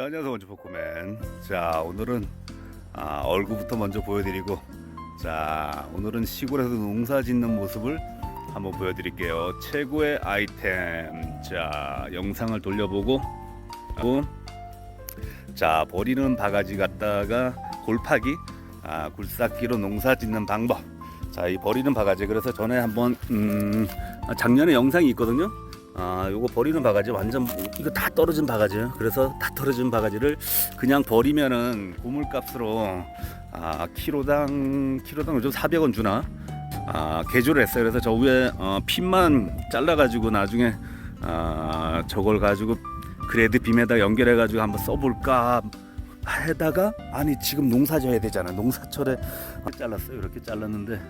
자, 안녕하세요 원주 포크맨. 자 오늘은 아, 얼굴부터 먼저 보여드리고 자 오늘은 시골에서 농사 짓는 모습을 한번 보여드릴게요. 최고의 아이템. 자 영상을 돌려보고 자 버리는 바가지 갖다가 골파기 아, 굴삭기로 농사 짓는 방법. 자 이 버리는 바가지. 그래서 전에 한번 음, 아, 작년에 영상이 있거든요 아, 요거 버리는 바가지 완전 이거 다 떨어진 바가지예요. 그래서 다 떨어진 바가지를 그냥 버리면은 고물값으로 아, 키로당 키로당 요즘 400원 주나? 아, 개조를 했어요. 그래서 저 위에 어, 핀만 잘라 가지고 나중에 아, 저걸 가지고 그레드 빔에다 연결해 가지고 한번 써 볼까 하다가 아니 지금 농사 져야 되잖아. 농사철에 잘랐어요. 이렇게 잘랐는데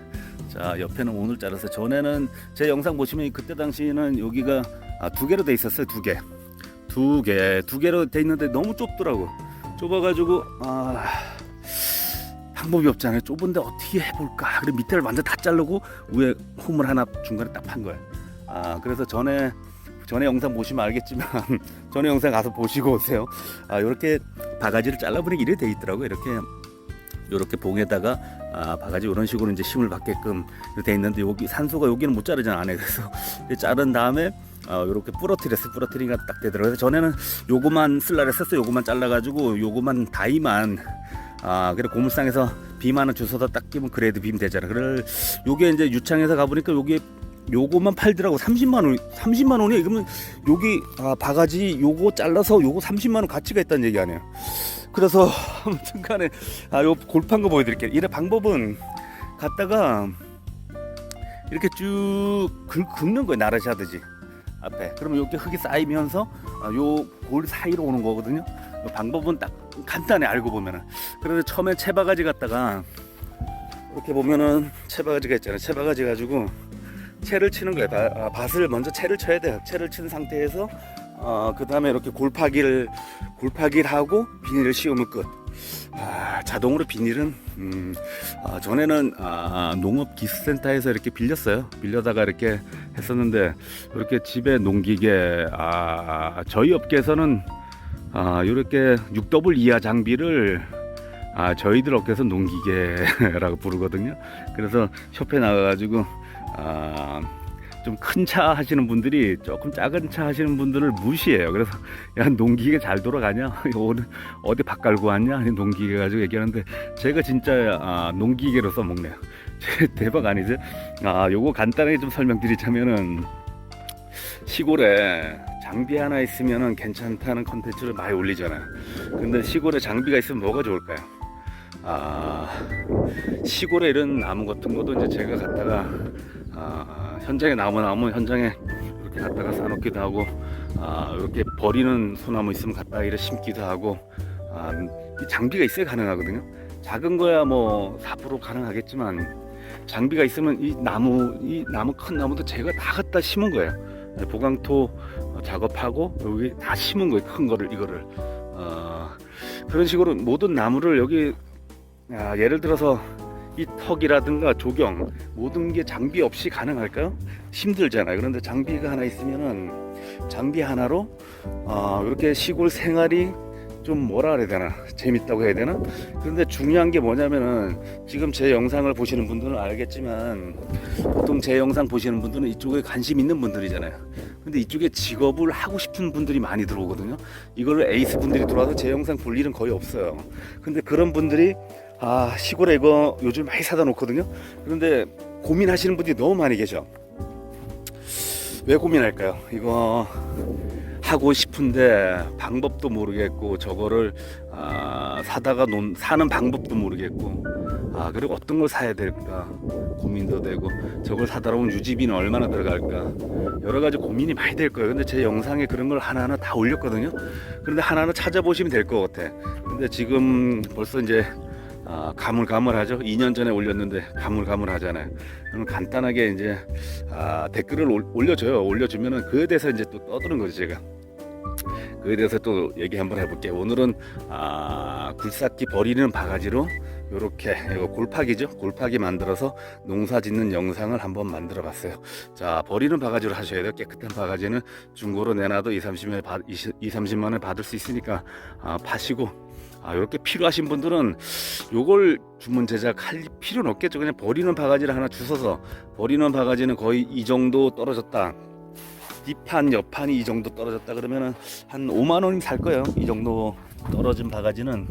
자 옆에는 오늘 잘랐어요. 전에는 제 영상 보시면 그때 당시에는 여기가 아, 두 개로 돼 있었어요. 두 개, 두 개, 두 개로 돼 있는데 너무 좁더라고. 좁아가지고 아 방법이 없잖아요. 좁은데 어떻게 해볼까? 그래 밑에를 완전 다 자르고 위에 홈을 하나 중간에 딱 판 거예요. 아 그래서 전에 전에 영상 보시면 알겠지만 전에 영상 가서 보시고 오세요. 아 이렇게 바가지를 잘라버리기 이래 돼 있더라고. 요 이렇게 이렇게 봉에다가 아, 바가지 이런 식으로 이제 힘을 받게끔 돼 있는데 여기 산소가 여기는 못 자르잖아 안에. 그래서 자른 다음에 어, 요렇게 부러뜨렸어 부러뜨리가 딱 되더라고요. 전에는 요거만 쓸라 했었어 요거만 잘라가지고 요거만 다이만 아 그래 고물상에서 빔 하나 주워서 딱 끼면 그래도 빔 되잖아. 그래 요게 이제 유창에서 가보니까 요게 요거만 팔더라고. 30만 원 30만 원이 그러면 여기 아, 바가지 요거 잘라서 요거 30만 원 가치가 있다는 얘기 아니에요 그래서 아무튼 간에 아, 요 골판 거 보여드릴게요. 이래 방법은 갖다가 이렇게 쭉 긁, 긁는 거예요. 나르시 하듯이 앞에. 그러면 이렇게 흙이 쌓이면서 아, 요골 사이로 오는 거거든요. 요 방법은 딱 간단해 알고 보면은. 그래서 처음에 채바가지 갖다가 이렇게 보면은 채바가지가 있잖아요. 채바가지 가지고 채를 치는 거예요. 바, 아, 밭을 먼저 채를 쳐야 돼요. 채를 친 상태에서 어, 그 다음에 이렇게 골파기를 골파기를 하고 비닐을 씌우면 끝. 아, 자동으로 비닐은 음, 아, 전에는 아, 농업 기술센터에서 이렇게 빌렸어요. 빌려다가 이렇게 했었는데 이렇게 집에 농기계 아, 저희 업계에서는 아, 이렇게 6더블 이하 장비를 아, 저희들 업계에서 농기계라고 부르거든요. 그래서 숍에 나가가지고 아, 좀 큰 차 하시는 분들이 조금 작은 차 하시는 분들을 무시해요. 그래서 야 농기계 잘 돌아가냐? 오늘 어디 밥 갈고 왔냐? 아니 농기계 가지고 얘기하는데 제가 진짜 아, 농기계로 써먹네요. 대박 아니죠? 아 요거 간단하게 좀 설명드리자면은 시골에 장비 하나 있으면은 괜찮다는 컨텐츠를 많이 올리잖아요. 근데 시골에 장비가 있으면 뭐가 좋을까요? 아 시골에 이런 나무 같은 것도 이제 제가 갖다가 아, 현장에 나무 나오면 현장에 이렇게 갖다가 쌓아놓기도 하고 아, 이렇게 버리는 소나무 있으면 갖다가 이렇게 심기도 하고 아, 이 장비가 있어야 가능하거든요. 작은 거야 뭐 4% 가능하겠지만 장비가 있으면 이 나무 이 나무 큰 나무도 제가 다 갖다 심은 거예요. 네, 보강토 어, 작업하고 여기 다 심은 거예요. 큰 거를 이거를 어, 그런 식으로 모든 나무를 여기 아, 예를 들어서 이 턱이라든가 조경 모든 게 장비 없이 가능할까요? 힘들잖아요. 그런데 장비가 하나 있으면은 장비 하나로 어, 이렇게 시골 생활이 좀 뭐라 그래야 되나 재밌다고 해야 되나? 그런데 중요한 게 뭐냐면은 지금 제 영상을 보시는 분들은 알겠지만 보통 제 영상 보시는 분들은 이쪽에 관심 있는 분들이잖아요. 근데 이쪽에 직업을 하고 싶은 분들이 많이 들어오거든요. 이거를 에이스 분들이 들어와서 제 영상 볼 일은 거의 없어요. 근데 그런 분들이 아 시골에 이거 요즘 많이 사다 놓거든요. 그런데 고민하시는 분들이 너무 많이 계셔. 왜 고민할까요? 이거 하고 싶은데 방법도 모르겠고 저거를 아, 사다가 논, 사는 방법도 모르겠고 아 그리고 어떤 걸 사야 될까 고민도 되고 저걸 사다 보면 유지비는 얼마나 들어갈까 여러 가지 고민이 많이 될 거예요. 근데 제 영상에 그런 걸 하나하나 다 올렸거든요. 그런데 하나하나 찾아보시면 될 것 같아. 근데 지금 벌써 이제 아, 가물가물하죠. 2년 전에 올렸는데 가물가물하잖아요. 그러면 간단하게 이제 아, 댓글을 올, 올려줘요. 올려주면은 그에 대해서 이제 또 떠드는 거죠 제가. 그에 대해서 또 얘기 한번 해볼게요. 오늘은 아, 굴삭기 버리는 바가지로 이렇게 이거 골파기죠. 골파기 만들어서 농사 짓는 영상을 한번 만들어 봤어요. 자, 버리는 바가지로 하셔야 돼요. 깨끗한 바가지는 중고로 내놔도 2, 30만 원, 2, 30만 원 받을 수 있으니까 아, 파시고 아, 이렇게 필요하신 분들은 요걸 주문 제작할 필요는 없겠죠. 그냥 버리는 바가지를 하나 주셔서 버리는 바가지는 거의 이 정도 떨어졌다. 뒷판, 옆판이 이 정도 떨어졌다 그러면은 한 5만 원이면 살 거예요. 이 정도 떨어진 바가지는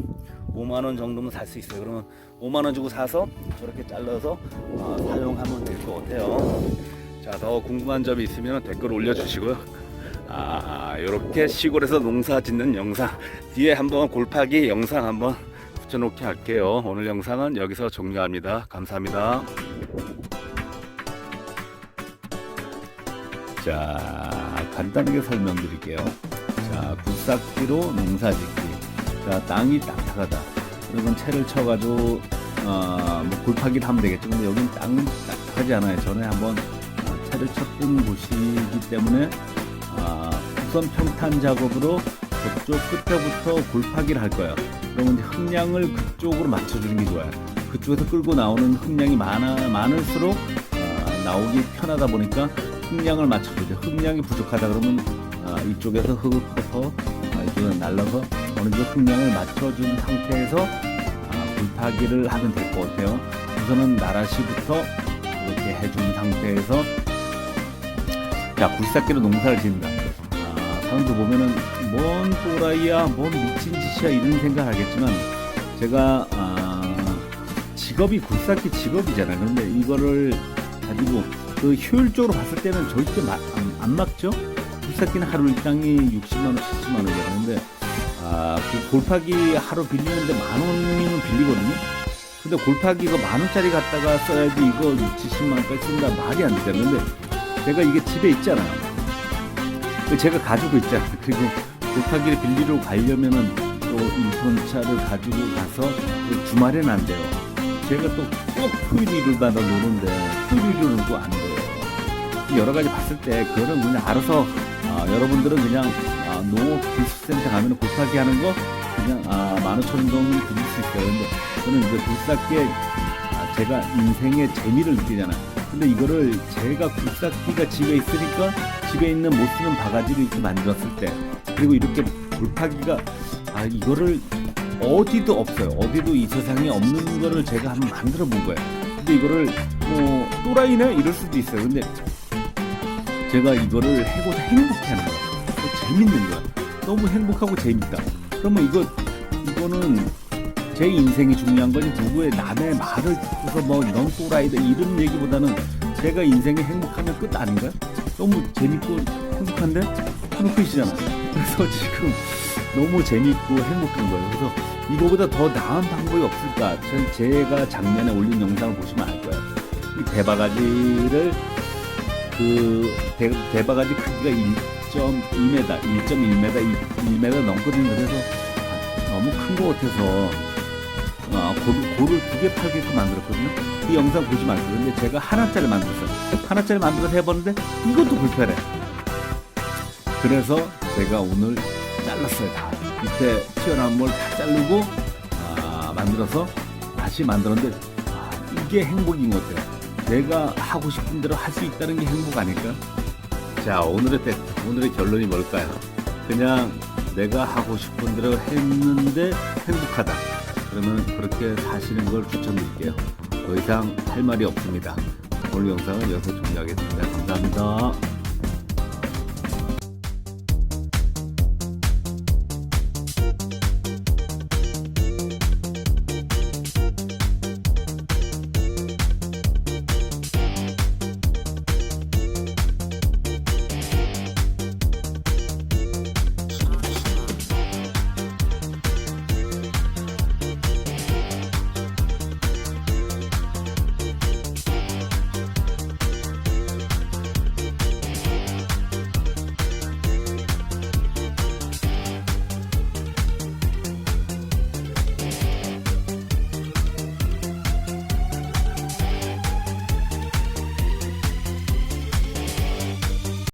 5만 원 정도면 살 수 있어요. 그러면 5만 원 주고 사서 저렇게 잘라서 어, 사용하면 될 것 같아요. 자, 더 궁금한 점이 있으면 댓글 올려주시고요. 아, 이렇게 시골에서 농사 짓는 영상 뒤에 한번 골파기 영상 한번 붙여놓게 할게요. 오늘 영상은 여기서 종료합니다. 감사합니다. 자, 간단하게 설명드릴게요. 자, 굴삭기로 농사 짓기. 자, 땅이 딱딱하다. 그러면 채를 쳐가지고 어, 뭐 골파기를 하면 되겠죠. 근데 여긴 땅은 딱딱하지 않아요. 전에 한번 어, 채를 쳤던 곳이기 때문에 아, 우선 평탄 작업으로 저쪽 끝에부터 골파기를 할 거예요. 그러면 이제 흙량을 그쪽으로 맞춰주는 게 좋아요. 그쪽에서 끌고 나오는 흙량이 많아 많을수록 아, 나오기 편하다 보니까 흙량을 맞춰주죠. 흙량이 부족하다 그러면 아, 이쪽에서 흙을 퍼서 아, 이쪽에 날라서 어느 정도 흙량을 맞춰준 상태에서 아, 골파기를 하면 될 것 같아요. 우선은 나라시부터 이렇게 해준 상태에서 자 굴삭기로 농사를 짓는다. 아, 사람들 보면은 뭔 또라이야, 뭔 미친 짓이야 이런 생각 하겠지만 제가 아, 직업이 굴삭기 직업이잖아요. 그런데 이거를 가지고 그 효율적으로 봤을 때는 절대 마, 안, 안 막죠. 굴삭기는 하루 일당이 60만 원, 70만 원이잖아요. 근데 아, 그 골파기 하루 빌리는데 만 원이면 빌리거든요. 근데 골파기가 만 원짜리 갖다가 써야지 이거 6, 70만 원까지 쓴다 말이 안. 근데 제가 이게 집에 있잖아요. 그 제가 가지고 있잖아요. 그리고 골파기를 빌리러 가려면은 또 1톤 차를 가지고 가서 또 주말에는 안 돼요. 제가 또 꼭 토요일을 받아 노는데 토요일은 또 안 돼요. 여러 가지 봤을 때 그거는 그냥 알아서 아, 여러분들은 그냥 아, 농업 기술센터 가면 골파기 하는 거 그냥 아, 만 오천 원 정도 드릴 수 있어요. 근데 저는 이제 굴삭기에 아, 제가 인생의 재미를 느끼잖아요. 근데 이거를 제가 굴삭기가 집에 있으니까 집에 있는 못 쓰는 바가지를 이렇게 만들었을 때 그리고 이렇게 골파기가 아 이거를 어디도 없어요. 어디도 이 세상에 없는 거를 제가 한번 만들어 본 거예요. 근데 이거를 뭐 또라이네 이럴 수도 있어요. 근데 제가 이거를 해고서 행복해하는 거야. 또 재밌는 거야. 너무 행복하고 재밌다. 그러면 이거 이거는 제 인생이 중요한 거지 누구의 남의 말을 듣고서 뭐넌 또라이다 이런 얘기보다는 제가 인생이 행복하면 끝 아닌가요? 너무 재밌고 행복한데 행복해지잖아. 그래서 지금 너무 재밌고 행복한 거예요. 그래서 이거보다 더 나은 방법이 없을까? 전 제가 작년에 올린 영상을 보시면 알 거예요. 이 대바가지를 그 대, 대바가지 크기가 1.2m, 1.1m, 1m 넘거든요. 그래서 아, 너무 큰거 같아서 아, 고를, 고를 두 개 팔게끔 만들었거든요. 이 영상 보지 마세요. 근데 제가 하나짜리 만들었어요. 하나짜리 만들어서 해봤는데 이것도 불편해. 그래서 제가 오늘 잘랐어요. 다. 밑에 튀어나온 걸 다 자르고 아, 만들어서 다시 만들었는데 아, 이게 행복인 것 같아요. 내가 하고 싶은 대로 할 수 있다는 게 행복 아닐까? 자 오늘의 팩 오늘의 결론이 뭘까요? 그냥 내가 하고 싶은 대로 했는데 행복하다. 그러면 그렇게 사시는 걸 추천드릴게요. 더 이상 할 말이 없습니다. 오늘 영상은 여기서 종료하겠습니다. 감사합니다.